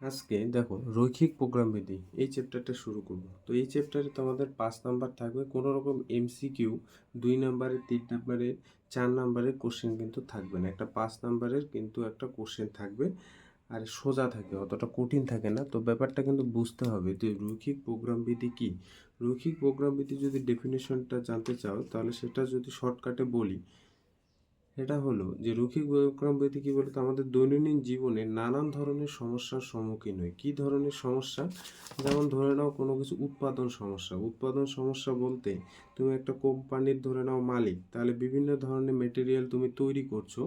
আজকে দেখো, রৈখিক প্রোগ্রাম বিধি, এই চ্যাপ্টারটা শুরু করব। তো এই চ্যাপ্টারে তোমাদের পাঁচ নাম্বার থাকবে কোনো রকম এমসিকিউ দুই নাম্বারে তিন নাম্বারে চার নাম্বারের কোশ্চেন কিন্তু থাকবে না। একটা পাঁচ নাম্বারের কিন্তু একটা কোশ্চেন থাকবে, আর সোজা থাকে, অতটা কঠিন থাকে না। তো ব্যাপারটা কিন্তু বুঝতে হবে যে রৈখিক প্রোগ্রাম বিধি কী? রৈখিক প্রোগ্রাম বিধি যদি ডেফিনেশনটা জানতে চাও, তাহলে সেটা যদি শর্টকাটে বলি এটা হলো যে রৈখিক প্রোগ্রাম বিধি কী বলতো? আমাদের দৈনন্দিন জীবনে নানান ধরনের সমস্যার সম্মুখীন হয় কী ধরনের সমস্যা? যেমন ধরে নাও কোনো কিছু উৎপাদন সমস্যা। উৎপাদন সমস্যা বলতে তুমি একটা কোম্পানির ধরে নাও মালিক, তাহলে বিভিন্ন ধরনের মেটেরিয়াল তুমি তৈরি করছ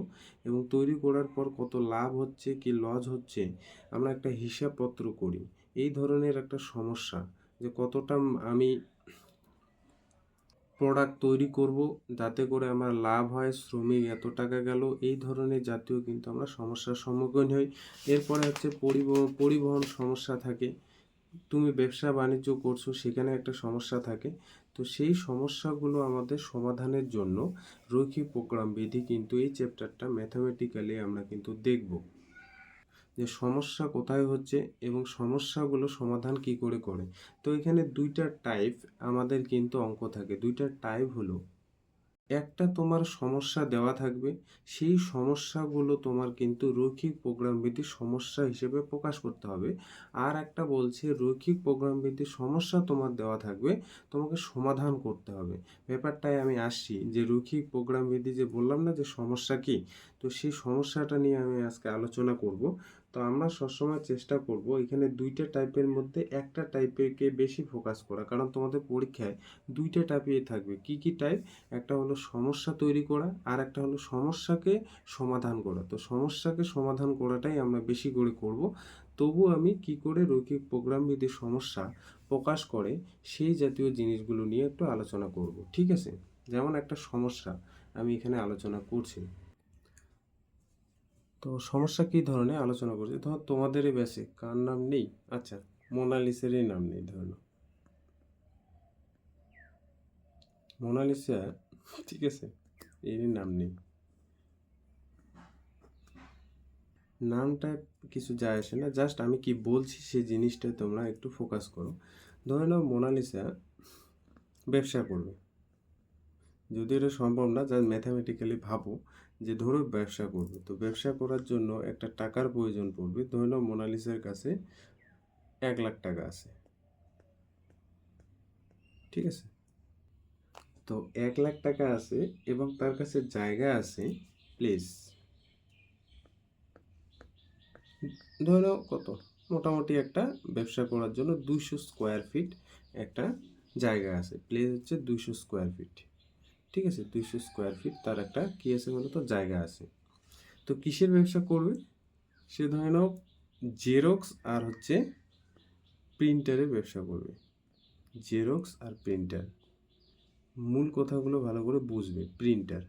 এবং তৈরি করার পর কত লাভ হচ্ছে, কি লস হচ্ছে, আমরা একটা হিসাবপত্র করি। এই ধরনের একটা সমস্যা যে কতটা আমি প্রোডাক্ট তৈরি করব, যাতে করে আমার লাভ হয়, শ্রমিক এত টাকা গেল, এই ধরনের জাতীয় কিন্তু আমরা সমস্যার সম্মুখীন হই। এরপরে হচ্ছে পরিবহন পরিবহন সমস্যা থাকে। তুমি ব্যবসা বাণিজ্য করছ, সেখানে একটা সমস্যা থাকে। তো সেই সমস্যাগুলো আমাদের সমাধানের জন্য রৈখিক প্রোগ্রাম বিধি কিন্তু এই চ্যাপ্টারটা ম্যাথামেটিক্যালি আমরা কিন্তু দেখব। যে সমস্যা কোথায় হচ্ছে এবং সমস্যাগুলো সমাধান কি করে করে। তো এখানে দুইটা টাইপ আমাদের কিন্তু অঙ্ক থাকে। দুইটা টাইপ হলো, একটা তোমার সমস্যা দেওয়া থাকবে, সেই সমস্যাগুলো তোমার কিন্তু রৈখিক প্রোগ্রাম ভিত্তিক সমস্যা হিসেবে প্রকাশ করতে হবে। আর একটা বলছে রৈখিক প্রোগ্রাম ভিত্তিক সমস্যা তোমার দেওয়া থাকবে, তোমাকে সমাধান করতে হবে। ব্যাপারটায় আমি আসছি যে রৈখিক প্রোগ্রাম ভিত্তিক যে বললাম না যে সমস্যা কি, তো সেই সমস্যাটা নিয়ে আমি আজকে আলোচনা করব। তো আমরা সবসময় চেষ্টা করব এখানে দুইটা টাইপের মধ্যে একটা টাইপেরকে বেশি ফোকাস করা। কারণ তোমাদের পরীক্ষায় দুইটা টাইপে থাকবে। কি কি টাইপ একটা হলো সমস্যা তৈরি করা আর একটা হলো সমস্যাকে সমাধান করা। তো সমস্যাকে সমাধান করাটাই আমরা বেশি করে করব। তবু আমি কি করে রৈখিক প্রোগ্রাম বিধি সমস্যা প্রকাশ করে, সেই জাতীয় জিনিসগুলো নিয়ে একটু আলোচনা করব। ঠিক আছে? যেমন একটা সমস্যা আমি এখানে আলোচনা করছি। তো সমস্যা কী ধরনের? আলোচনা করছি। ধর তোমাদেরই বেসিক কার নাম নেই? আচ্ছা মোনালিসেরই নাম নেই, ধরো মোনালিসা ঠিক আছে, এরই নাম নেই। নামটা কিছু যায় আসে না। জাস্ট আমি কি বলছি সেই জিনিসটা তোমরা একটু ফোকাস করো। ধরে নাও মোনালিসা ব্যবসা করবে। যদি এটা সম্ভব না যা ম্যাথামেটিক্যালি ভাবো যে ধরো ব্যবসা করবে। তো ব্যবসা করার জন্য একটা টাকার প্রয়োজন পড়বে। ধরে নাও মোনালিসার কাছে এক লাখ টাকা আছে। ঠিক আছে? তো এক লাখ টাকা আছে এবং তার কাছে জায়গা আছে প্লিজ ধরে নাও কত? মোটামুটি একটা ব্যবসা করার জন্য দুইশো স্কোয়ার ফিট একটা জায়গা আছে। প্লেস হচ্ছে দুইশো স্কোয়ার ফিট ঠিক আছে, দুইশো স্কোয়ার ফিট তার একটা কী আছে বলতো? জায়গা আছে। তো কিসের ব্যবসা করবে? সে ধরে নাও জেরক্স আর হচ্ছে প্রিন্টারের ব্যবসা করবে। জেরক্স আর প্রিন্টার মূল কথাগুলো ভালো করে বুঝবে প্রিন্টার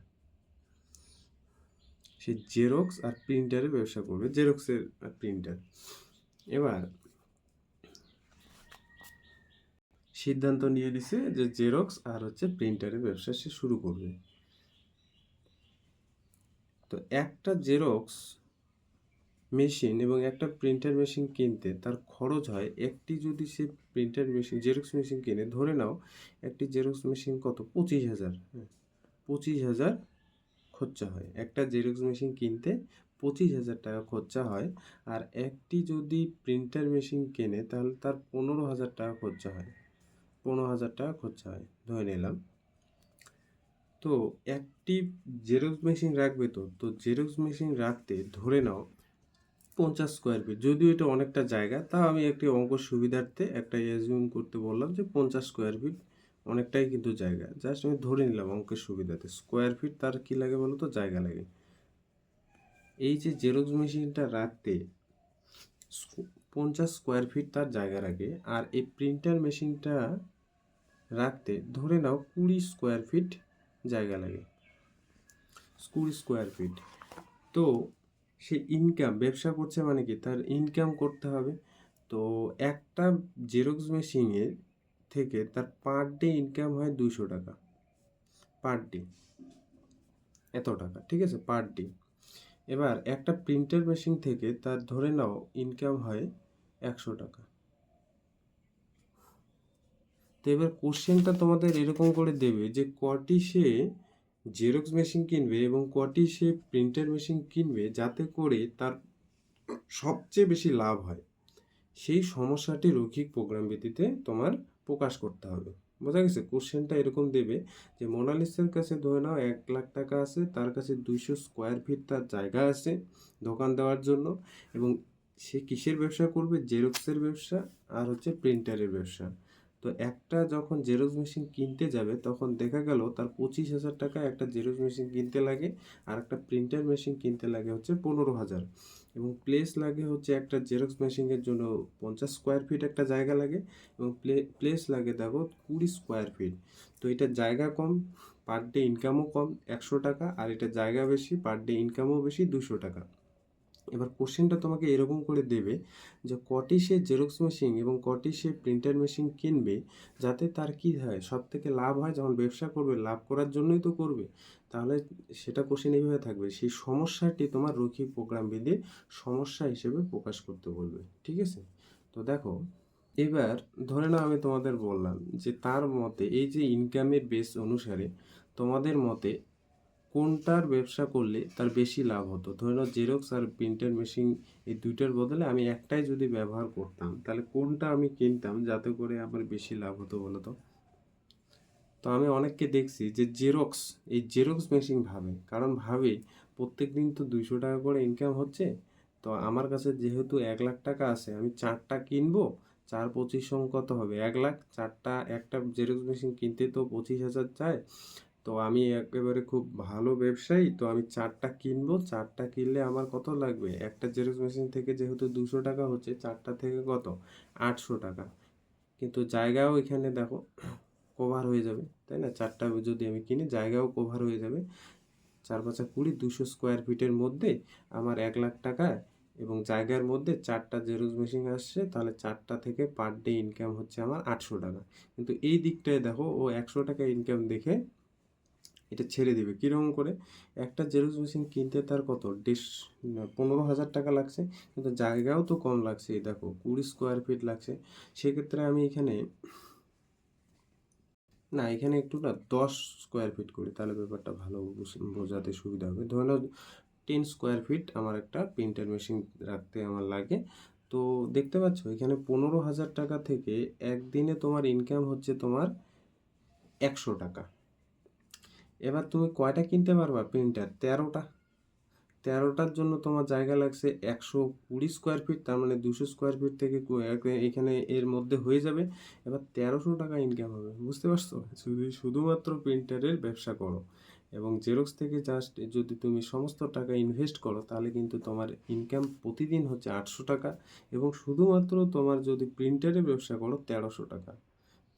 সে জেরক্স আর প্রিন্টারের ব্যবসা করবে জেরক্সের আর প্রিন্টার এবার সিদ্ধান্ত নিয়ে দিছে যে জেরক্স আর হচ্ছে প্রিন্টারের ব্যবসা সে শুরু করবে। তো একটা জেরক্স মেশিন এবং একটা প্রিন্টার মেশিন কিনতে তার খরচ হয় একটি যদি সে প্রিন্টার মেশিন জেরক্স মেশিন কিনে, ধরে নাও একটি জেরক্স মেশিন কত? পঁচিশ হাজার। হ্যাঁ পঁচিশ হাজার খরচা হয়। একটা জেরক্স মেশিন কিনতে পঁচিশ হাজার টাকা খরচা হয় আর একটি যদি প্রিন্টার মেশিন কেনে তাহলে তার পনেরো হাজার টাকা খরচা হয়। পনেরো হাজার টাকা খরচা হয়, ধরে নিলাম। তো একটি জেরক্স মেশিন রাখবে তো তো জেরক্স মেশিন রাখতে ধরে নাও পঞ্চাশ স্কোয়ার ফিট যদিও এটা অনেকটা জায়গা, তা আমি একটি অঙ্ক সুবিধার্থে একটা অ্যাজিউম করতে বললাম যে পঞ্চাশ স্কোয়ার ফিট অনেকটাই কিন্তু জায়গা। জাস্ট আমি ধরে নিলাম অঙ্কের সুবিধাতে স্কোয়ার ফিট তার কী লাগে বলো তো? জায়গা লাগে। এই যে জেরক্স মেশিনটা রাখতে পঞ্চাশ স্কোয়ার ফিট তার জায়গা রাখে আর এই প্রিন্টার মেশিনটা রাখতে ধরে নাও কুড়ি স্কোয়ার ফিট জায়গা লাগে। কুড়ি স্কোয়ার ফিট তো সে ইনকাম ব্যবসা করছে মানে কি? তার ইনকাম করতে হবে। তো একটা জেরক্স মেশিনের থেকে তার পার ডে ইনকাম হয় দুশো টাকা। পার ডে এত টাকা, ঠিক আছে? পার ডে এবার একটা প্রিন্টার মেশিন থেকে তার ধরে নাও ইনকাম হয় একশো টাকা। তো এবার কোশ্চেনটা তোমাদের এরকম করে দেবে যে কটি সে জেরক্স মেশিন কিনবে এবং কটি সে প্রিন্টার মেশিন কিনবে যাতে করে তার সবচেয়ে বেশি লাভ হয়। সেই সমস্যাটি রৈখিক প্রোগ্রাম ভিত্তিতে তোমার প্রকাশ করতে হবে। বোঝা গেছে? কোশ্চেনটা এরকম দেবে যে মোনালিসার কাছে ধরে নাও এক লাখ টাকা আছে, তার কাছে দুইশো স্কোয়ার ফিট তার জায়গা আছে দোকান দেওয়ার জন্য এবং সে কিসের ব্যবসা করবে? জেরক্সের ব্যবসা আর হচ্ছে প্রিন্টারের ব্যবসা। তো একটা যখন জেরক্স মেশিন কিনতে যাবে, তখন দেখা গেল তার পঁচিশ হাজার টাকা একটা জেরক্স মেশিন কিনতে লাগে, আর একটা প্রিন্টার মেশিন কিনতে লাগে হচ্ছে পনেরো হাজার। এবং প্লেস লাগে হচ্ছে একটা জেরক্স মেশিনের জন্য পঞ্চাশ স্কোয়ার ফিট একটা জায়গা লাগে, এবং প্লে প্লেস লাগে দেখো কুড়ি স্কোয়ার ফিট তো এটা জায়গা কম পার ডে ইনকামও কম একশো টাকা, আর এটা জায়গা বেশি পার ডে ইনকামও বেশি দুশো টাকা। এবার কোশ্চেনটা তোমাকে এরকম করে দেবে যে কটি সে জেরক্স মেশিন এবং কটি সে প্রিন্টার মেশিন কিনবে, যাতে তার কি হয় সব থেকে লাভ হয় যখন ব্যবসা করবে, লাভ করার জন্যই তো করবে। তাহলে সেটা কোশ্চেন এইভাবে থাকবে, সেই সমস্যাটি তোমার রৈখিক প্রোগ্রাম বিধির সমস্যা হিসেবে প্রকাশ করতে বলবে, ঠিক আছে? তো দেখো, এবার ধরে নাও আমি তোমাদের বললাম যে তার মতে এই যে ইনকামের বেস অনুসারে তোমাদের মতে কোনটার ব্যবসা করলে তার বেশি লাভ হতো? ধরে নাও জেরক্স আর প্রিন্টার মেশিন এই দুইটার বদলে আমি একটাই যদি ব্যবহার করতাম, তাহলে কোনটা আমি কিনতাম যাতে করে আমার বেশি লাভ হতো বলো তো? তো আমি অনেককে দেখছি যে জেরক্স এই জেরক্স মেশিন ভাবে। কারণ ভাবে প্রত্যেক দিন তো দুইশো টাকা করে ইনকাম হচ্ছে। তো আমার কাছে যেহেতু এক লাখ টাকা আছে, আমি চারটা কিনবো, চার পঁচিশ সঙ্গ কত হবে? এক লাখ, চারটা, একটা জেরক্স মেশিন কিনতে তো পঁচিশ হাজার চায়। তো আমি একেবারে খুব ভালো ব্যবসায়ী, তো আমি চারটা কিনবো, চারটা কিনলে আমার কত লাগবে? একটা জেরক্স মেশিন থেকে যেহেতু দুশো টাকা হচ্ছে, চারটা থেকে কত? আটশো টাকা। কিন্তু জায়গাও এখানে দেখো কভার হয়ে যাবে, তাই না? চারটা যদি আমি কিনি, জায়গাও কভার হয়ে যাবে। চার পাঁচা কুড়ি, দুশো স্কোয়ার ফিটের মধ্যে আমার এক লাখ টাকা এবং জায়গার মধ্যে চারটা জেরক্স মেশিন আসছে, তাহলে চারটা থেকে পার ডে ইনকাম হচ্ছে আমার আটশো টাকা। কিন্তু এই দিকটায় দেখো, ও একশো টাকা ইনকাম দেখে এটা ছেড়ে দেবে। কীরকম করে? একটা জেরক্স মেশিন কিনতে তার কত? দেড় পনেরো হাজার টাকা লাগছে, কিন্তু জায়গাও তো কম লাগছে। দেখো, কুড়ি স্কোয়ার ফিট লাগছে। সেক্ষেত্রে আমি এখানে, না, এখানে একটু না দশ স্কোয়ার ফিট করি, তাহলে ব্যাপারটা ভালো বুঝ- বোঝাতে সুবিধা হবে। ধরে নাও টেন স্কোয়ার ফিট আমার একটা প্রিন্টার মেশিন রাখতে আমার লাগে। তো দেখতে পাচ্ছ, এখানে পনেরো হাজার টাকা থেকে একদিনে তোমার ইনকাম হচ্ছে তোমার একশো টাকা। এবার তুমি কয়টা কিনতে পারবা প্রিন্টার? তেরোটা। তেরোটার জন্য তোমার জায়গা লাগছে একশো কুড়ি স্কোয়ার ফিট তার মানে দুশো স্কোয়ার ফিট থেকে এখানে এর মধ্যে হয়ে যাবে। এবার তেরোশো টাকা ইনকাম হবে, বুঝতে পারছ? যদি শুধুমাত্র প্রিন্টারের ব্যবসা করো। এবং জেরক্স থেকে জাস্ট যদি তুমি সমস্ত টাকা ইনভেস্ট করো, তাহলে কিন্তু তোমার ইনকাম প্রতিদিন হচ্ছে আটশো টাকা। এবং শুধুমাত্র তোমার যদি প্রিন্টারের ব্যবসা করো, তেরোশো টাকা।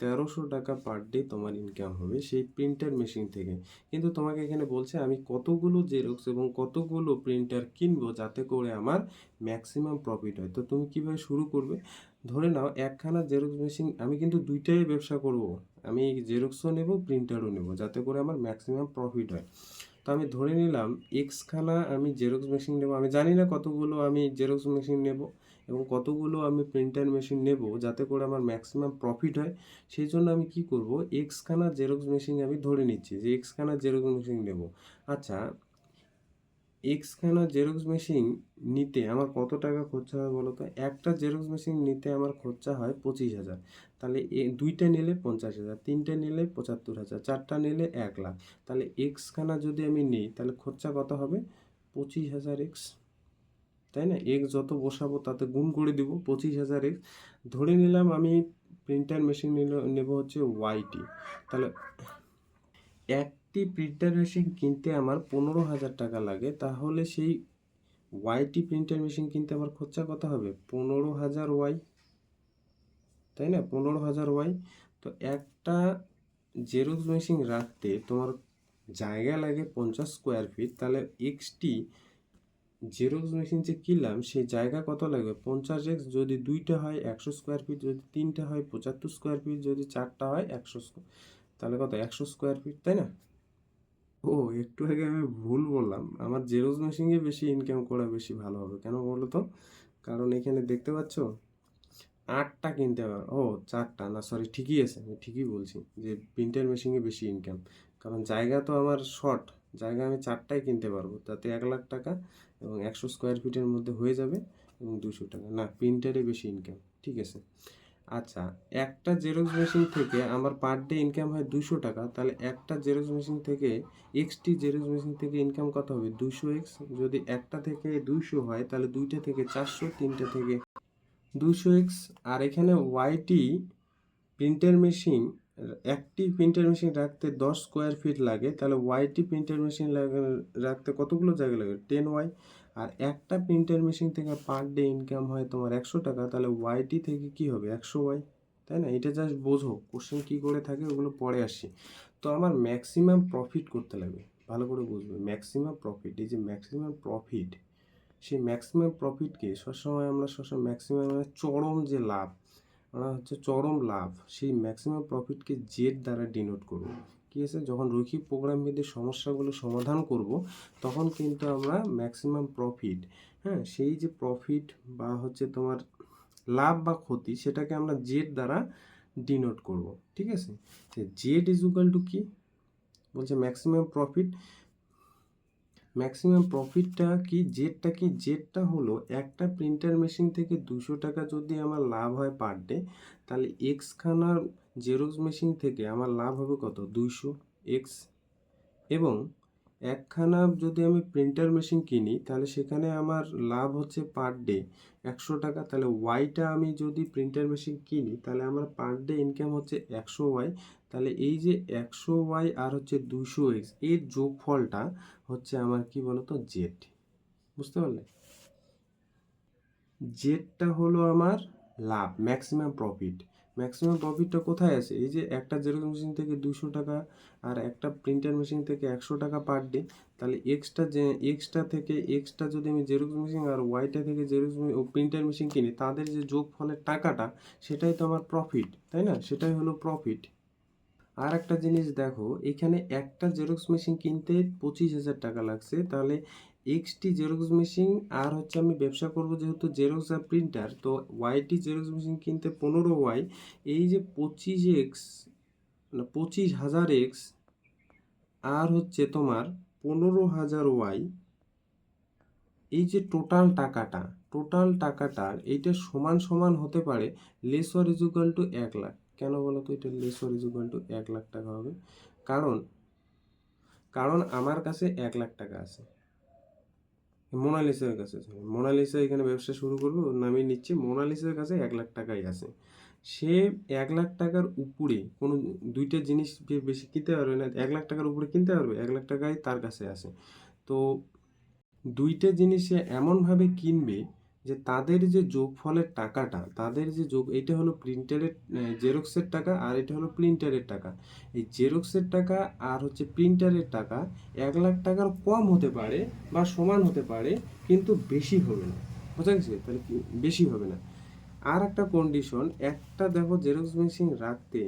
তেরোশো টাকা পার ডে তোমার ইনকাম হবে সেই প্রিন্টার মেশিন থেকে। কিন্তু তোমাকে এখানে বলছে, আমি কতগুলো জেরক্স এবং কতগুলো প্রিন্টার কিনবো যাতে করে আমার ম্যাক্সিমাম প্রফিট হয়? তো তুমি কীভাবে শুরু করবে? ধরে নাও, একখানা জেরক্স মেশিন আমি কিন্তু দুইটাই ব্যবসা করব। আমি জেরক্সও নেব প্রিন্টারও নেব, যাতে করে আমার ম্যাক্সিমাম প্রফিট হয়। তো আমি ধরে নিলাম এক্সখানা আমি জেরক্স মেশিন নেব। আমি জানি না কতগুলো আমি জেরক্স মেশিন নেব। এবং কতগুলো আমি প্রিন্টার মেশিন নেব যাতে করে আমার ম্যাক্সিমাম প্রফিট হয়, সেই জন্য আমি কি করব? এক্সখানা জেরক্স মেশিন আমি ধরে নিচ্ছি যে এক্সখানা জেরক্স মেশিন নেব। আচ্ছা এক্সখানা জেরক্স মেশিন নিতে আমার কত টাকা খরচা হয় বলো তো? একটা জেরক্স মেশিন নিতে আমার খরচা হয় পঁচিশ হাজার। তাহলে দুইটা নিলে পঞ্চাশ হাজার, তিনটে নিলে পঁচাত্তর হাজার, চারটা নিলে এক লাখ। তাহলে এক্সখানা যদি আমি নিই, তাহলে খরচা কত হবে? পঁচিশ হাজার এক্স তাই না? এক্স যত বসাবো তাতে গুণ করে দিব, পঁচিশ হাজার এক্স ধরে নিলাম আমি প্রিন্টার মেশিন নিল, নেব হচ্ছে ওয়াইটি তাহলে একটি প্রিন্টার মেশিন কিনতে আমার পনেরো হাজার টাকা লাগে, তাহলে সেই ওয়াইটি প্রিন্টার মেশিন কিনতে আমার খরচা কত হবে? পনেরো হাজার ওয়াই তাই না? পনেরো হাজার ওয়াই তো একটা জেরক্স মেশিন রাখতে তোমার জায়গা লাগে পঞ্চাশ স্কোয়ার ফিট তাহলে এক্সটি জেরক্স মেশিন যে কিনলাম, সেই জায়গা কত লাগবে? পঞ্চাশ এক্স যদি দুইটা হয়, একশো স্কোয়ার ফিট যদি তিনটা হয়, পঁচাত্তর স্কোয়ার ফিট যদি চারটা হয়, একশো তাহলে কত? একশো স্কোয়ার ফিট তাই না? ও, একটু আগে আমি ভুল বললাম। আমার জেরক্স মেশিনে বেশি ইনকাম করা বেশি ভালো হবে। কেন বলো তো? কারণ এখানে দেখতে পাচ্ছ, আটটা কিনতে পারো ও, চারটা। না সরি ঠিকই আছে, আমি ঠিকই বলছি যে প্রিন্টার মেশিনে বেশি ইনকাম কারণ জায়গা তো আমার শর্ট জায়গা আমি চারটাই কিনতে পারব। তাতে এক লাখ টাকা এবং একশো স্কোয়ার ফিটের মধ্যে হয়ে যাবে এবং দুশো টাকা। না প্রিন্টারে বেশি ইনকাম ঠিক আছে? আচ্ছা একটা জেরক্স মেশিন থেকে আমার পার ডে ইনকাম হয় দুশো টাকা, তাহলে একটা জেরক্স মেশিন থেকে এক্সটি জেরক্স মেশিন থেকে ইনকাম কত হবে? দুশো এক্স যদি একটা থেকে দুইশো হয়, তাহলে দুইটা থেকে চারশো, তিনটা থেকে দুশো এক্স আর এখানে ওয়াইটি প্রিন্টার মেশিন একটি প্রিন্টার মেশিন রাখতে দশ স্কোয়ার ফিট লাগে, তাহলে ওয়াইটি প্রিন্টার মেশিন রাখতে কতগুলো জায়গা লাগে? টেন ওয়াই আর একটা প্রিন্টার মেশিন থেকে পার ডে ইনকাম হয় তোমার একশো টাকা, তাহলে ওয়াইটি থেকে কি হবে? একশো ওয়াই তাই না? এটা জাস্ট বোঝো কোশ্চেন কী করে থাকে ওগুলো পরে আসি তো আমার ম্যাক্সিমাম প্রফিট করতে লাগবে, ভালো করে বুঝবে। ম্যাক্সিমাম প্রফিট এই যে ম্যাক্সিমাম প্রফিট সেই ম্যাক্সিমাম প্রফিটকে সবসময় আমরা সবসময় ম্যাক্সিমাম চরম যে লাভ আমরা হচ্ছে চরম লাভ। সেই ম্যাক্সিমাম প্রফিটকে জেড দ্বারা ডিনোট করব। ঠিক আছে? যখন রৈখিক প্রোগ্রাম ভিত্তিক সমস্যাগুলো সমাধান করব, তখন কিন্তু আমরা ম্যাক্সিমাম প্রফিট হ্যাঁ সেই যে প্রফিট বা হচ্ছে তোমার লাভ বা ক্ষতি, সেটাকে আমরা জেড দ্বারা ডিনোট করব। ঠিক আছে? জেড ইজ ইকুয়াল টু কি? বলছে ম্যাক্সিমাম প্রফিট ম্যাক্সিমাম প্রফিটটা কি জেটটা কি? জেটটা হলো একটা প্রিন্টার মেশিন থেকে দুশো টাকা যদি আমার লাভ হয় পার ডে তাহলে এক্সখানার জেরক্স মেশিন থেকে আমার লাভ হবে কত? দুইশো এক্স এবং একখানা যদি আমি প্রিন্টার মেশিন কিনি, তাহলে সেখানে আমার লাভ হচ্ছে পার ডে একশো টাকা। তাহলে ওয়াইটা আমি যদি প্রিন্টার মেশিন কিনি, তাহলে আমার পার ডে ইনকাম হচ্ছে একশো ওয়াই তাহলে এই যে একশো ওয়াই আর হচ্ছে দুশো এক্সের যোগফলটা হচ্ছে আমার কি বলতো? জেড বুঝতে পারলে? জেডটা হলো আমার লাভ ম্যাক্সিমাম প্রফিট ম্যাক্সিমাম প্রফিটটা কোথায় আছে? এই যে একটা জেরক্স মেশিন থেকে দুশো টাকা আর একটা প্রিন্টার মেশিন থেকে একশো টাকা পার ডে তাহলে এক্সটা যে এক্সটা থেকে এক্সটা যদি আমি জেরক্স মেশিন আর ওয়াইটা থেকে জেরক্স ও প্রিন্টার মেশিন কিনি, তাদের যে যোগ ফলের টাকাটা, সেটাই তো আমার প্রফিট তাই না? সেটাই হলো প্রফিট আর একটা জিনিস দেখো, এখানে একটা জেরক্স মেশিন কিনতে পঁচিশ হাজার টাকা লাগছে, তাহলে এক্সটি জেরক্স মেশিন আর হচ্ছে আমি ব্যবসা করব যেহেতু জেরক্স আর প্রিন্টার তো ওয়াইটি জেরক্স মেশিন কিনতে পনেরো ওয়াই এই যে পঁচিশ এক্স না পঁচিশ হাজার এক্স আর হচ্ছে তোমার পনেরো হাজার ওয়াই এই যে টোটাল টাকাটা টোটাল টাকাটার এইটা সমান সমান হতে পারে লেস অর ইজুকাল টু এক লাখ। কেন বলো তো এটা লেস অর ইজুকাল টু এক লাখ টাকা হবে? কারণ কারণ আমার কাছে এক লাখ টাকা আছে। মোনালিসার কাছে মোনালিসা এখানে ব্যবসা শুরু করবে, ওর নামই নিচ্ছে মোনালিসার কাছে এক লাখ টাকাই আছে। সে এক লাখ টাকার উপরে কোনো দুইটা জিনিস বেশি কিনতে পারবে না, এক লাখ টাকার উপরে কিনতে পারবে, এক লাখ টাকাই তার কাছে আছে। তো দুইটা জিনিস সে এমনভাবে কিনবে যে তাদের যে যোগফলের টাকাটা, তাদের যে যোগ, এটা হলো প্রিন্টারের জেরক্সের টাকা আর এটা হলো প্রিন্টারের টাকা। এই জেরক্সের টাকা আর হচ্ছে প্রিন্টারের টাকা এক লাখ টাকার কম হতে পারে বা সমান হতে পারে, কিন্তু বেশি হবে না। বোঝা গেছে তাহলে বেশি হবে না। আর একটা কন্ডিশন একটা দেখো জেরক্স মেশিন রাখতে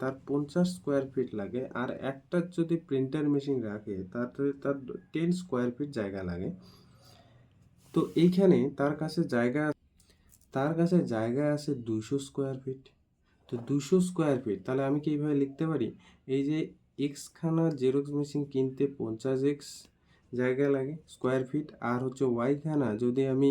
তার পঞ্চাশ স্কোয়ার ফিট লাগে আর একটা যদি প্রিন্টার মেশিন রাখে, তাতে তার টেন স্কোয়ার ফিট জায়গা লাগে। তো এইখানে তার কাছে জায়গা তার কাছে জায়গা আছে দুশো স্কোয়ার ফিট তো দুশো স্কোয়ার ফিট তাহলে আমি কি এইভাবে লিখতে পারি? এই যে এক্সখানা জেরক্স মেশিন কিনতে পঞ্চাশ এক্স জায়গা লাগে স্কোয়ার ফিট আর হচ্ছে ওয়াইখানা যদি আমি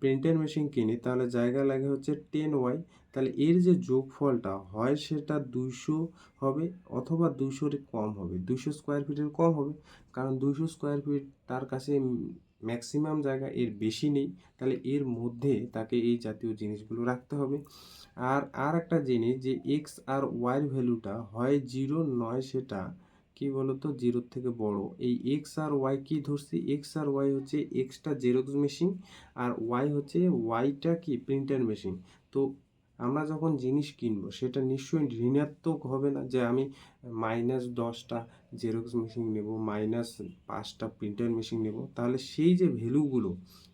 প্রিন্টার মেশিন কিনি, তাহলে জায়গা লাগে হচ্ছে টেন ওয়াই তাহলে এর যে যোগফলটা হয় সেটা দুশো হবে অথবা দুশোর কম হবে। দুশো স্কোয়ার ফিটের কম হবে, কারণ দুশো স্কোয়ার ফিট তার কাছে ম্যাক্সিমাম জায়গা এর বেশি নেই, তাহলে এর মধ্যে তাকে এই জাতীয় জিনিসগুলো রাখতে হবে। আর আর একটা জিনিস যে এক্স আর ওয়াইয়ের ভ্যালুটা হয় জিরো নয় সেটা, কি বলতো? জিরোর থেকে বড়। এই এক্স আর ওয়াই কি ধরছি? এক্স আর ওয়াই হচ্ছে এক্সটা জেরক্স মেশিন আর ওয়াই হচ্ছে ওয়াইটা কি? প্রিন্টার মেশিন তো আমরা যখন জিনিস কিনবো, সেটা নিশ্চয়ই ঋণাত্মক হবে না? যে আমি মাইনাস দশটা জেরক্স মেশিন নেব, মাইনাস পাঁচটা প্রিন্টার মেশিন নেব, তাহলে সেই যে ভ্যালুগুলো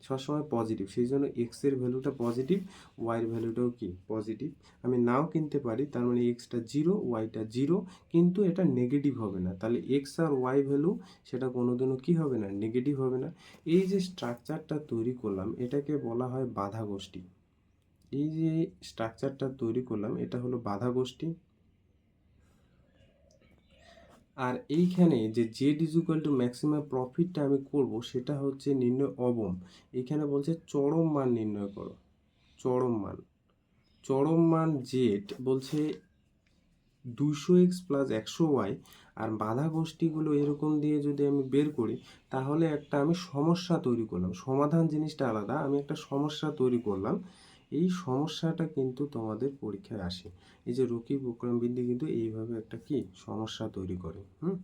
সবসময় পজিটিভ সেই জন্য এক্সের ভ্যালুটা পজিটিভ ওয়াইয়ের ভ্যালুটাও কি পজিটিভ আমি নাও কিনতে পারি, তার মানে এক্সটা জিরো ওয়াইটা জিরো কিন্তু এটা নেগেটিভ হবে না। তাহলে এক্স আর ওয়াই ভ্যালু, সেটা কোনোদিনও কি হবে না? নেগেটিভ হবে না। এই যে স্ট্রাকচারটা তৈরি করলাম, এটাকে বলা হয় বাধা গোষ্ঠী এই যে স্ট্রাকচারটা তৈরি করলাম, এটা হলো বাধা গোষ্ঠী। আর এইখানে যে Z is equal to maximum প্রফিটটা আমি করব, সেটা হচ্ছে নির্ণয় অবম। এখানে বলছে চরম মান নির্ণয় করো। চরম মান। চরম মান জেড বলছে দুশো এক্স প্লাস একশো ওয়াই আর বাধা গোষ্ঠীগুলো এরকম দিয়ে যদি আমি বের করি, তাহলে একটা আমি সমস্যা তৈরি করলাম। সমাধান জিনিসটা আলাদা, আমি একটা সমস্যা তৈরি করলাম। এই সমস্যাটা কিন্তু তোমাদের পরীক্ষায় আসে। এই যে রকিব প্রোগ্রামবিদ্যা কিন্তু এইভাবে একটা কি সমস্যা তৈরি করে, হুম?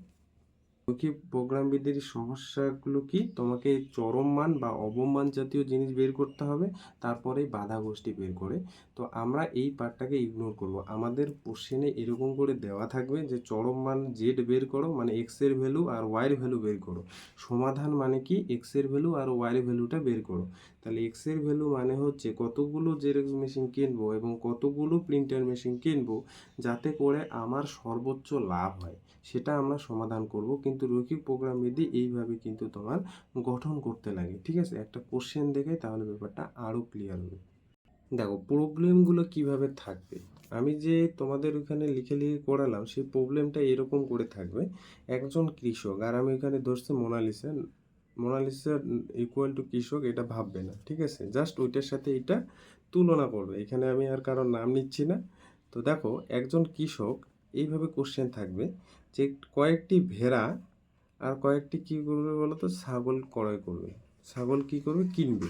রকি প্রোগ্রামবিদ্যার সমস্যাগুলো কি? তোমাকে চরম মান বা অবমান জাতীয় জিনিস বের করতে হবে, তারপরে বাধা গোষ্ঠী বের করে। তো আমরা এই পার্টটাকে ইগনোর করব। আমাদের কোশ্চেনে এরকম করে দেওয়া থাকবে যে, চরম মান জেড বের করো মানে এক্সের ভ্যালু আর ওয়াই এর ভ্যালু বের করো। সমাধান মানে কি? এক্সের ভ্যালু আর ওয়াই এর ভ্যালুটা বের করো। তাহলে এক্সের ভ্যালু মানে হচ্ছে কতগুলো জেরক্স মেশিন কিনবো এবং কতগুলো প্রিন্টার মেশিন কিনবো, যাতে করে আমার সর্বোচ্চ লাভ হয়। সেটা আমরা সমাধান করব। কিন্তু রৈখিক প্রোগ্রাম বিধি এইভাবে কিন্তু তোমার গঠন করতে লাগে, ঠিক আছে? একটা কোশ্চেন দেখে তাহলে ব্যাপারটা আরও ক্লিয়ার হবে। দেখো প্রবলেমগুলো কীভাবে থাকবে? আমি যে তোমাদের ওখানে লিখে লিখে করালাম, সেই প্রবলেমটা এরকম করে থাকবে। একজন কৃষক, আর আমি এখানে ধরছি মোনালিসা মোনালিসা ইকুয়াল টু কৃষক, এটা ভাববে না, ঠিক আছে? জাস্ট ওইটার সাথে এটা তুলনা করবে। এখানে আমি আর কারোর নাম নিচ্ছি না। তো দেখো, একজন কৃষক, এইভাবে কোশ্চেন থাকবে। যে কয়েকটি ভেড়া আর কয়েকটি কী করবে বলো তো ছাগল ক্রয় করবে। ছাগল কি করবে? কিনবে।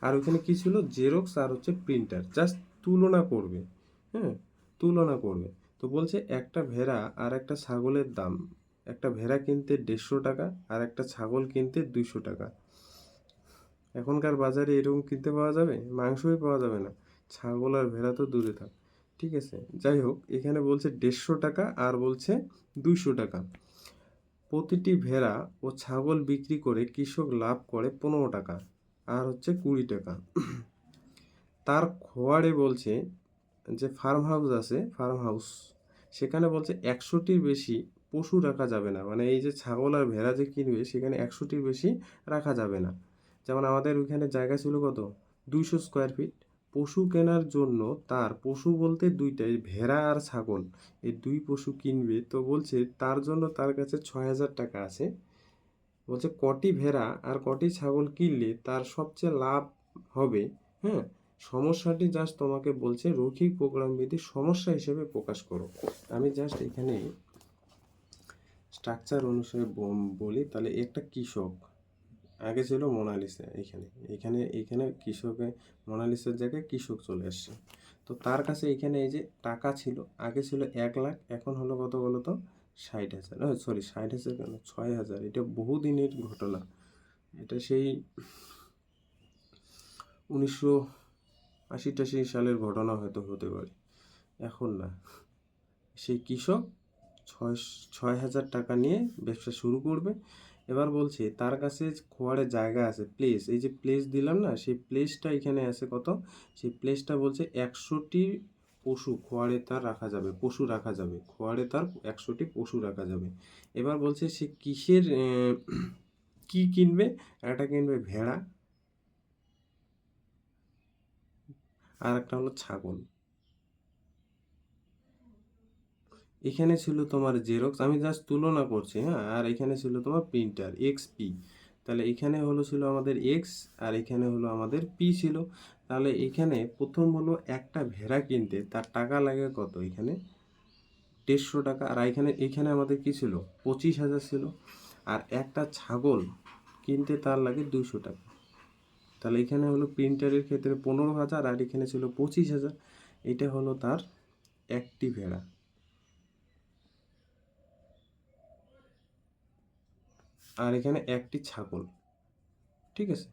আর ওখানে কি ছিল? জেরক্স আর হচ্ছে প্রিন্টার জাস্ট তুলনা করবে। হ্যাঁ? তুলনা করবে। তো বলছে একটা ভেড়া আর একটা ছাগলের দাম। একটা ভেড়া কিনতে দেড়শো টাকা আর একটা ছাগল কিনতে দুইশো টাকা। এখনকার বাজারে এরকম কিনতে পাওয়া যাবে? মাংসই পাওয়া যাবে না। ছাগল আর ভেড়া তো দূরে থাক। ঠিক আছে? যাই হোক এখানে বলছে দেড়শো টাকা আর বলছে দুইশো টাকা। প্রতিটি ভেড়া ও ছাগল বিক্রি করে কৃষক লাভ করে পনেরো টাকা আর হচ্ছে কুড়ি টাকা। তার খোয়ারে বলছে যে ফার্ম হাউস আছে ফার্ম হাউস সেখানে বলছে একশোটির বেশি পশু রাখা যাবে না। মানে এই যে ছাগল আর ভেড়া যে কিনবে, সেখানে একশোটির বেশি রাখা যাবে না। যেমন আমাদের ওইখানে জায়গা ছিল কত? দুইশো স্কোয়ার ফিট পশু কেনার জন্য তার পশু বলতে দুইটাই, ভেড়া আর ছাগল। এই দুই পশু কিনবে তো বলছে তার জন্য তার কাছে ছয় হাজার টাকা আছে। বলছে কটি ভেড়া আর কটি ছাগল কিনলে তার সবচেয়ে লাভ হবে? হ্যাঁ সমস্যাটি জাস্ট তোমাকে বলছে রৈখিক প্রোগ্রাম বিধি সমস্যা হিসেবে প্রকাশ করো। আমি জাস্ট এখানে স্ট্রাকচার অনুসারে বলি, তাহলে একটা কৃষক আগে ছিল মোনালিসা এখানে এখানে এখানে কৃষকে মোনালিসার জায়গায় কৃষক চলে আসছে। তো তার কাছে এখানে এই যে টাকা ছিল, আগে ছিল এক লাখ, এখন হলো কত বলো তো ষাট হাজার। সরি ষাট হাজার কেন? ছয় হাজার। এটা বহুদিনের ঘটনা। এটা সেই উনিশশো আশি টাশি সালের ঘটনা হয়তো হতে পারে। এখন না। সেই কৃষক ছয় ছয় হাজার টাকা নিয়ে ব্যবসা শুরু করবে। এবার বলছে, তার কাছে খোয়াড়ে জায়গা আছে। প্লেস এই যে প্লেস দিলাম না, সেই প্লেসটা এখানে আছে কত? সেই প্লেসটা বলছে একশোটি পশু খোয়াড়ে তার রাখা যাবে, পশু রাখা যাবে। খোয়াড়ে তার একশোটি পশু রাখা যাবে। এবার বলছে সে কিসের কি কিনবে? একটা কিনবে ভেড়া। আর একটা হলো ছাগল। এখানে ছিল তোমার জেরক্স আমি জাস্ট তুলনা করছি হ্যাঁ? আর এখানে ছিল তোমার প্রিন্টার এক্স পি তাহলে এখানে হলো ছিল আমাদের এক্স আর এখানে হলো আমাদের পি ছিল। তাহলে এখানে প্রথম হলো একটা ভেড়া কিনতে, তার টাকা লাগে কত এখানে? দেড়শো টাকা, আর এখানে এখানে আমাদের কি ছিল? পঁচিশ হাজার ছিল। আর একটা ছাগল কিনতে তার লাগে দুশো টাকা। তাহলে এখানে হলো প্রিন্টারের ক্ষেত্রে পনেরো হাজার, আর এখানে ছিল পঁচিশ হাজার। এটা হলো তার একটি ভেড়া। আর এখানে একটি ছাগল। ঠিক আছে?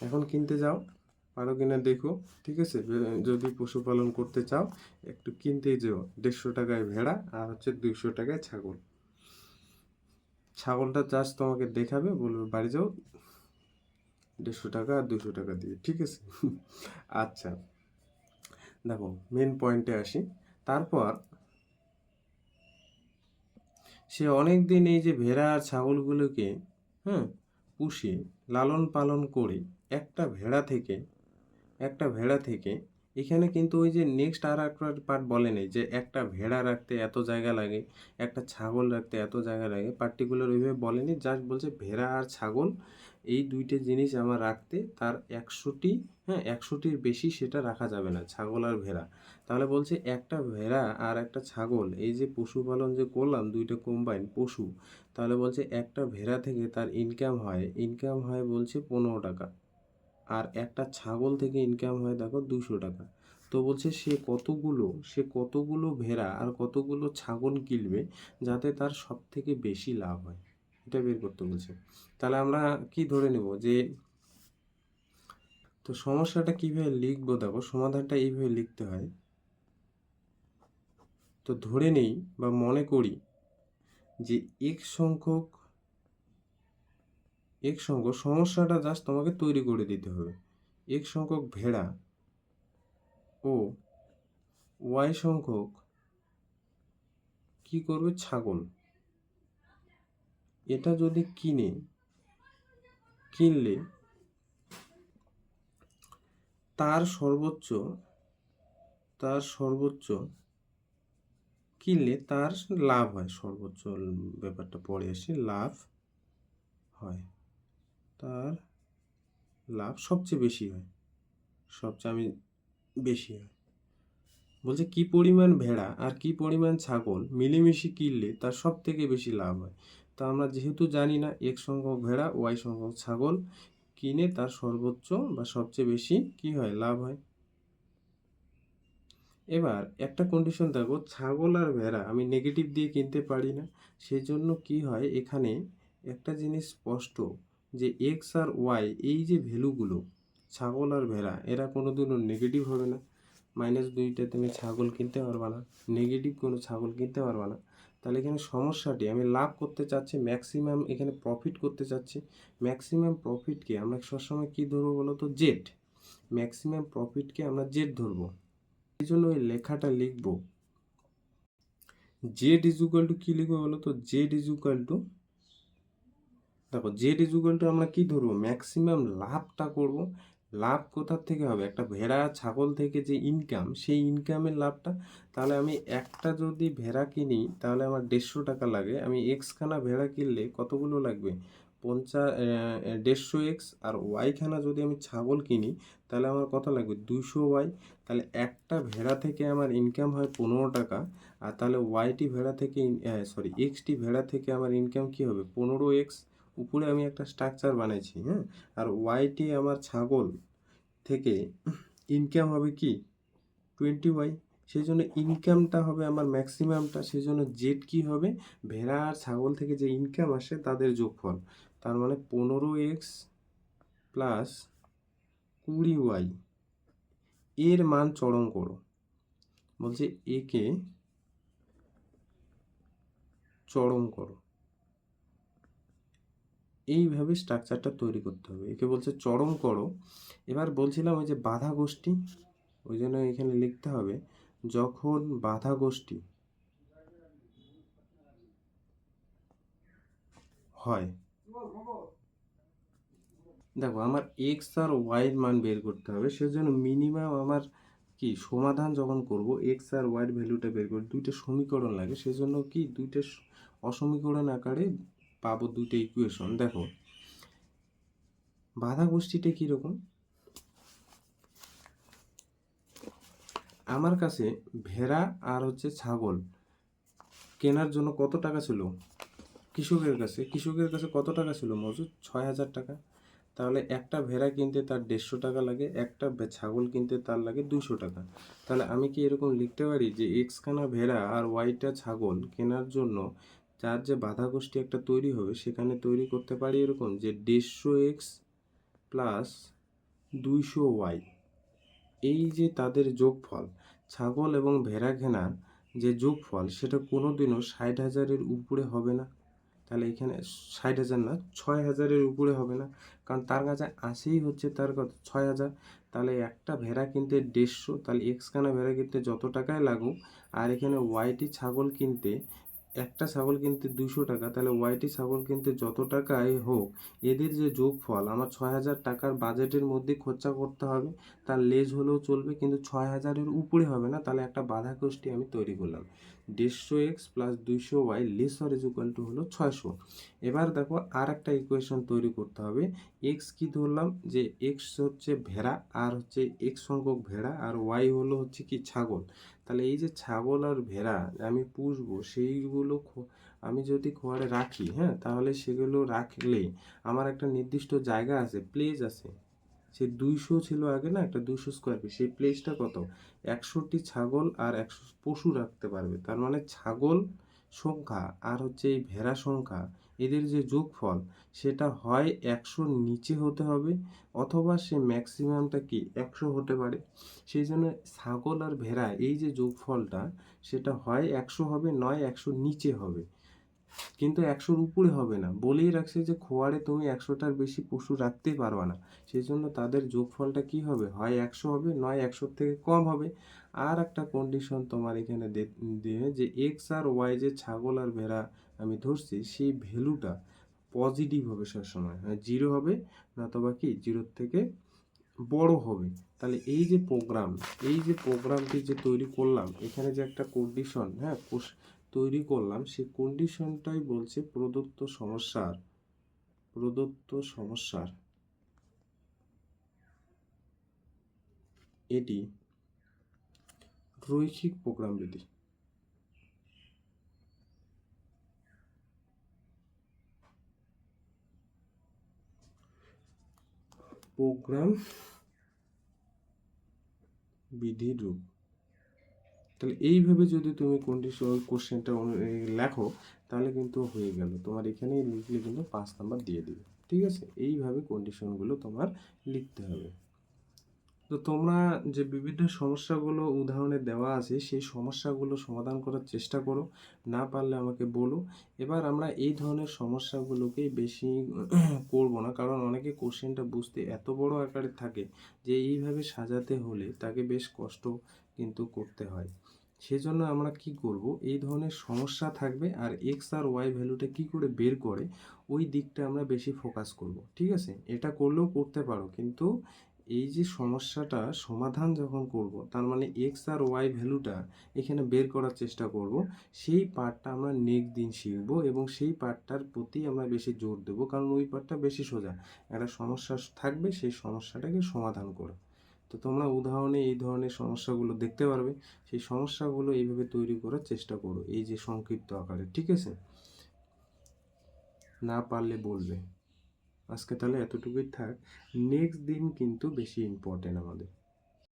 এখন কিনতে যাও। পারো কিনা দেখো। ঠিক আছে? যদি পশুপালন করতে চাও, একটু কিনতে যেও। দেড়শো টাকায় ভেড়া আর হচ্ছে দুইশো টাকায় ছাগল। ছাগলটা চাষ তোমাকে দেখাবে, বলবে, বাড়ি যাও। দেড়শো টাকা আর দুশো টাকা দিয়ে। ঠিক আছে? আচ্ছা। দেখো মেন পয়েন্টে আসি। তারপর সে অনেক দিন এই যে ভেড়া আর ছাগলগুলোকে হ্যাঁ পুষে লালন পালন করে একটা ভেড়া থেকে, একটা ভেড়া থেকে এখানে কিন্তু ওই যে নেক্সট আর একটা পার্ট বলে নেই যে একটা ভেড়া রাখতে এত জায়গা লাগে, একটা ছাগল রাখতে এত জায়গা লাগে। পার্টিকুলার ওইভাবে বলেনি জাস্ট বলছে ভেড়া আর ছাগল, এই দুইটা জিনিস আমার রাখতে তার একশোটি হ্যাঁ একশোটির বেশি সেটা রাখা যাবে না, ছাগল আর ভেড়া। তাহলে বলছে একটা ভেড়া আর একটা ছাগল, এই যে পশুপালন যে করলাম, দুইটা কম্বাইন পশু, তাহলে বলছে একটা ভেড়া থেকে তার ইনকাম হয় ইনকাম হয় বলছে পনেরো টাকা। আর একটা ছাগল থেকে ইনকাম হয় দেখো দুশো টাকা। তো বলছে সে কতগুলো সে কতগুলো ভেড়া আর কতগুলো ছাগল কিনবে যাতে তার সব থেকে বেশি লাভ হয়? এটা বের করতে বলছে। তাহলে আমরা কি ধরে নেব যে, তো সমস্যাটা কীভাবে লিখব দেখো? সমাধানটা এইভাবে লিখতে হয়। তো ধরে নেই বা মনে করি যে এক সংখ্যক এক সংখ্যক সমস্যাটা জাস্ট তোমাকে তৈরি করে দিতে হবে। এক সংখ্যক ভেড়া ও ওয়াই সংখ্যক কি করবে? ছাগল। এটা যদি কিনে, কিনলে তার সর্বোচ্চ তার সর্বোচ্চ কিনলে তার লাভ হয়। সর্বোচ্চ ব্যাপারটা পরে আসি, লাভ হয়। তার লাভ সবচেয়ে বেশি হয়। সবচেয়ে আমি বেশি হয়। বলছে, কি পরিমাণ ভেড়া আর কি পরিমাণ ছাগল মিলেমিশে কিনলে তার সব থেকে বেশি লাভ হয়? তো আমরা যেহেতু জানি না, এক সংখ্যক ভেড়া, ওয়াই সংখ্যক ছাগল কিনে তার সর্বোচ্চ বা সবচেয়ে বেশি কি হয়, লাভ হয়। এবার একটা কন্ডিশন দেখো, ছাগল আর ভেড়া আমি নেগেটিভ দিয়ে কিনতে পারি না। সেজন্য কি হয়, এখানে একটা জিনিস স্পষ্ট। যে এক্স আর ওয়াই এই যে ভ্যালুগুলো, ছাগল আর ভেড়া, এরা কোনো দিনও নেগেটিভ হবে না। মাইনাস দুইটা তুমি ছাগল কিনতে পারবা না নেগেটিভ কোনো ছাগল কিনতে পারবা না। তাহলে এখানে সমস্যাটি, আমি লাভ করতে চাচ্ছি ম্যাক্সিমাম এখানে প্রফিট করতে চাচ্ছি। ম্যাক্সিমাম প্রফিটকে আমরা সবসময় কী ধরবো বলো তো? জেড ম্যাক্সিমাম প্রফিটকে আমরা জেড ধরবো। এই জন্য ওই লেখাটা লিখব জেড ইজ ইকুয়াল টু কী লিখব বলো তো? জেড ইজ ইকুয়াল টু দেখো জেড ইজ টু আমরা কী ধরবো? ম্যাক্সিমাম লাভটা করব। লাভ কোথার থেকে হবে? একটা ভেড়া, ছাগল থেকে যে ইনকাম সেই ইনকামের লাভটা। তাহলে আমি একটা যদি ভেড়া কিনি, তাহলে আমার দেড়শো টাকা লাগে। আমি এক্সখানা ভেড়া কিনলে কতগুলো লাগবে? পঞ্চাশ দেড়শো এক্স আর ওয়াইখানা যদি আমি ছাগল কিনি, তাহলে আমার কত লাগবে? দুশো ওয়াই তাহলে একটা ভেড়া থেকে আমার ইনকাম হয় পনেরো টাকা। আর তাহলে ওয়াইটি ভেড়া থেকে সরি এক্সটি ভেড়া থেকে আমার ইনকাম কী হবে? পনেরো এক্স উপরে আমি একটা স্ট্রাকচার বানাইছি হ্যাঁ? আর ওয়াইটি আমার ছাগল থেকে ইনকাম হবে কি? টোয়েন্টি ওয়াই সেই জন্য ইনকামটা হবে আমার ম্যাক্সিমামটা সেই জন্য জেড কী হবে? ভেড়া আর ছাগল থেকে যে ইনকাম আসে তাদের যোগফল। তার মানে পনেরো এক্স প্লাস কুড়ি ওয়াই এর মান চরম করো। বলছে একে চরম করো। এইভাবে স্ট্রাকচারটা তৈরি করতে হবে। একে বলছে চরম করো। এবার বলছিলাম ওই যে বাধা গোষ্ঠী, ওই জন্য এখানে লিখতে হবে, যখন বাধা গোষ্ঠী হয়, দেখো আমার এক্স আর ওয়াইয়ের মান বের করতে হবে, সেজন্য মিনিমাম আমার কি সমাধান যখন করব এক্স আর ওয়াইয়ের ভ্যালুটা বের করে, দুইটা সমীকরণ লাগে, সেজন্য কি দুইটা অসমীকরণ আকারে পাবো দুইটা ইকুয়েশন দেখো। বাধা গোষ্ঠীটা কীরকম? আমার কাছে ভেড়া আর হচ্ছে ছাগল কেনার জন্য কত টাকা ছিল? কৃষকের কাছে। কৃষকের কাছে কত টাকা ছিল মজুদ ছয় হাজার টাকা। তাহলে একটা ভেড়া কিনতে তার দেড়শো টাকা লাগে, একটা ছাগল কিনতে তার লাগে দুশো টাকা। তাহলে আমি কি এরকম লিখতে পারি যে এক্সখানা ভেড়া আর ওয়াইটা ছাগল কেনার জন্য যার যে বাধা গোষ্ঠী একটা তৈরি হবে, সেখানে তৈরি করতে পারি এরকম যে দেড়শো এক্স প্লাস দুইশো ওয়াই। এই যে তাদের যোগফল, ছাগল এবং ভেড়া ঘেনার যে যোগফল, সেটা কোনো দিনও ষাট হাজারের উপরে হবে না। তাহলে এখানে ষাট হাজার না, ছয় হাজারের উপরে হবে না। কারণ তার কাছে আসেই হচ্ছে তার কত ছয় হাজার। তাহলে একটা ভেড়া কিনতে দেড়শো, তাহলে এক্সখানা ভেড়া কিনতে যত টাকায় লাগুক, আর এখানে ওয়াইটি ছাগল কিনতে একটা ছাগল কিনতে দুশো টাকা, তাহলে ওয়াইটি ছাগল কিনতে যত টাকাই হোক, এদের যে যোগফল, আমার ছয় হাজার টাকার বাজেটের মধ্যে খরচা করতে হবে, তার লেজ হলেও চলবে, কিন্তু ছয় হাজারের উপরে হবে না, তাহলে একটা বাধা কোষ্ঠী আমি তৈরি করলাম। দেড়শো এক্স প্লাস দুইশো Y lesser is equal to হলো ছয়শো। এবার দেখো আর একটা ইকুয়েশন তৈরি করতে হবে, এক্স কি ধরলাম, যে এক্স হচ্ছে ভেড়া, আর হচ্ছে এক্স সংখ্যক ভেড়া, আর ওয়াই হলো হচ্ছে কি ছাগল। তাহলে এই যে ছাগল আর ভেড়া আমি পুষবো, সেইগুলো আমি যদি খোয়ারে রাখি হ্যাঁ তাহলে সেগুলো রাখলে আমার একটা নির্দিষ্ট জায়গা আছে প্লেস আছে। সে দুইশো ছিল আগে না, একটা দুইশো স্কোয়ার ফিট সেই প্লেসটা কত? একশোটি ছাগল আর একশো পশু রাখতে পারবে। তার মানে ছাগল সংখ্যা আর হচ্ছে এই ভেড়া সংখ্যা, এদের যে যোগফল, সেটা হয় একশোর নিচে হতে হবে অথবা সে ম্যাক্সিমামটা কি একশো হতে পারে। সেই জন্য ছাগল আর ভেড়া এই যে যোগফলটা, সেটা হয় একশো হবে, নয় একশোর নিচে হবে। কিন্তু একশোর উপরে হবে না। বলেই রাখছে যে খোয়ারে তুমি একশোটার বেশি পশু রাখতে পারবে না। সেই জন্য তাদের যোগফলটা কি হবে? হয় একশো হবে, নয় একশোর থেকে কম হবে। আর একটা কন্ডিশন তোমার এখানে দিয়ে যে এক্স আর ওয়াই যে ছাগল আর ভেড়া আমি ধরছি, সেই ভ্যালুটা পজিটিভ হবে সবসময়। হ্যাঁ জিরো হবে নতবা কি জিরোর থেকে বড় হবে। তাহলে এই যে প্রোগ্রাম এই যে প্রোগ্রামটি যে তৈরি করলাম, এখানে যে একটা কন্ডিশন হ্যাঁ তৈরি করলাম, সেই কন্ডিশনটাই বলছে প্রদত্ত সমস্যার প্রদত্ত সমস্যার। এটি রৈখিক প্রোগ্রাম বিধি প্রোগ্রাম বিধির রূপ। তাহলে এইভাবে যদি তুমি কন্ডিশন কোশ্চেনটা লেখো, তাহলে কিন্তু হয়ে গেল। তোমার এখানেই লিখলে কিন্তু পাঁচ নাম্বার দিয়ে দিবে। ঠিক আছে? এইভাবে কন্ডিশনগুলো তোমার লিখতে হবে। তো তোমরা যে বিভিন্ন সমস্যাগুলো উদাহরণে দেওয়া আছে, সেই সমস্যাগুলো সমাধান করার চেষ্টা করো। না পারলে আমাকে বলো। এবার আমরা এই ধরনের সমস্যাগুলোকেই বেশি করব না, কারণ অনেকে কোশ্চেনটা বুঝতে এত বড় আকারে থাকে যে এইভাবে সাজাতে হলে তাকে বেশ কষ্ট কিন্তু করতে হয়। সেজন্য আমরা কি করব, এই ধরনের সমস্যা থাকবে আর এক্স আর ওয়াই ভ্যালুটা কি করে বের করে, ওই দিকটা আমরা বেশি ফোকাস করব। ঠিক আছে? এটা করলেও করতে পারো, কিন্তু এই যে সমস্যাটা সমাধান যখন করব, তার মানে এক্স আর ওয়াই ভ্যালুটা এখানে বের করার চেষ্টা করব, সেই পার্টটা আমরা নেক্সট দিন শিখব এবং সেই পার্টটার প্রতি আমরা বেশি জোর দেবো, কারণ ওই পার্টটা বেশি সোজা। একটা সমস্যা থাকবে, সেই সমস্যাটাকে সমাধান করো। তো তোমরা উদাহরণে এই ধরনের সমস্যাগুলো দেখতে পারবে, সেই সমস্যাগুলো এইভাবে তৈরি করার চেষ্টা করো, এই যে সংক্ষিপ্ত আকারে, ঠিক আছে? না পারলে বলবে। আজকে তাহলে এতটুকুই থাক। নেক্সট দিন কিন্তু বেশি ইম্পর্টেন্ট আমাদের।